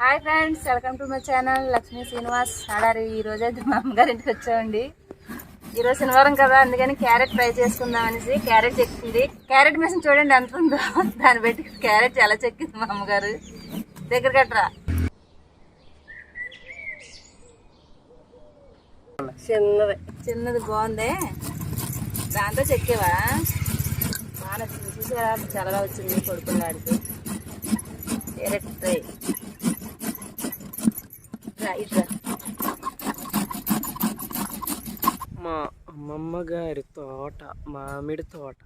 Hi friends welcome to my channel Lakshmi Srinivas Adari ఈ రోజు అయితే మా అమ్మగారి ఇంటికి వచ్చామండి. ఈరోజు శనివారం కదా అందుకని క్యారెట్ ఫ్రై చేసుకుందాం అనేసి క్యారెట్ చెక్కింది. క్యారెట్ మిషన్ చూడండి ఎంత ఉందో దాన్ని పెట్టి క్యారెట్ ఎలా చెక్కింది మా అమ్మగారు. దగ్గర కట్టరా. చిన్నది. చిన్నది బాగుంది. దాంతో చెక్కేవా? బాగా నచ్చింది చూసారా? చల్లగా వచ్చింది కొడుకున్నాడికి క్యారెట్ ఫ్రై. రా, మా అమ్మమ్మ గారి తోట మామిడి తోట.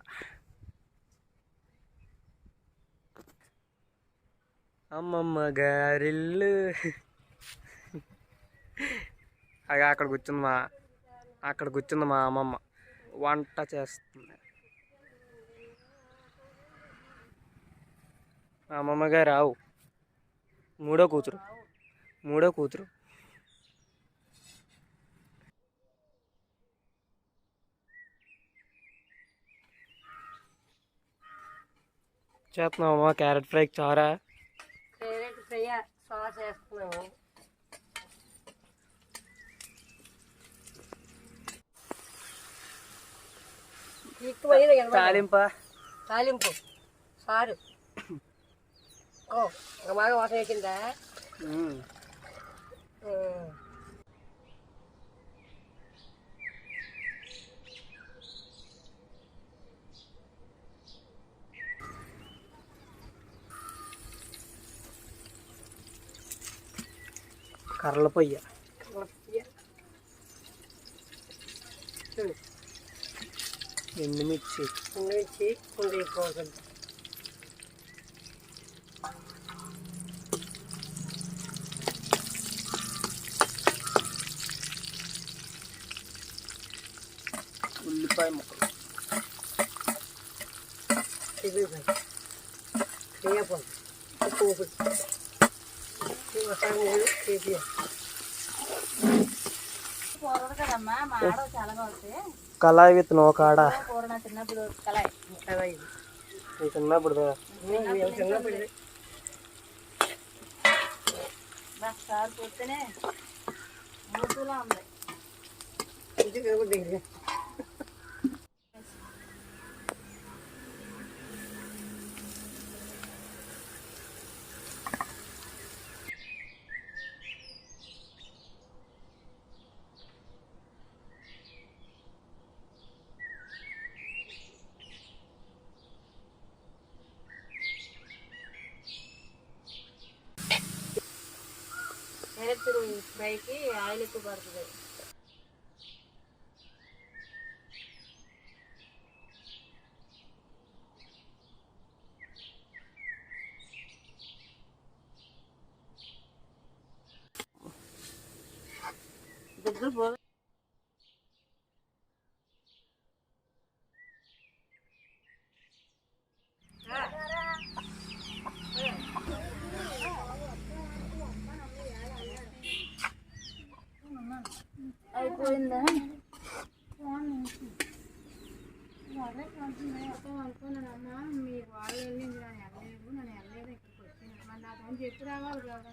అమ్మమ్మ గారిల్లు అగా అక్కడ కూర్చుంది మా అక్కడ కూర్చుంది మా అమ్మమ్మ. వంట చేస్తుంది. మా అమ్మమ్మ గారు ఆవు. మూడో కూతురు. మూడో కూతురు. చేస్తున్నామమ్మా క్యారెట్ ఫ్రై చారా? క్యారెట్ ఫ్రై సాస్ వేస్తున్నాము తాలింప? తాలింపు సారు. ఓ ఒక బాగా వాసన వేసిందా? കറളപ്പയ്യ. എണ്ണ മിക്സ് എണ്ണ മിക്സ് കൊണ്ടുപോയി പോകണ്ട ఉల్లిపాయ ముక్కలు చిగురుపాయ వేయపాలి ఉప్పు ఉప్పు కదమ్మా మా ఆడ చాలా వస్తే కళాయి విత్ నోకాడ కూర నా చిన్నప్పుడు కళాయి కళాయి నీ చిన్నప్పుడు చిన్నప్పుడు సార్ పోతేనే మూతులా ఉంది క్యారెట్ ఫ్రైకి ఆయిల్ ఎక్కువ పడుతుంది దగ్గర పోయిందా? అనుకున్నానమ్మా మీరు వాళ్ళు వెళ్ళింది నన్ను వెళ్ళలేదు నన్ను వెళ్ళలేదు ఇక్కడికి వచ్చింది మరి నాకు చెప్పి రావాలి కదా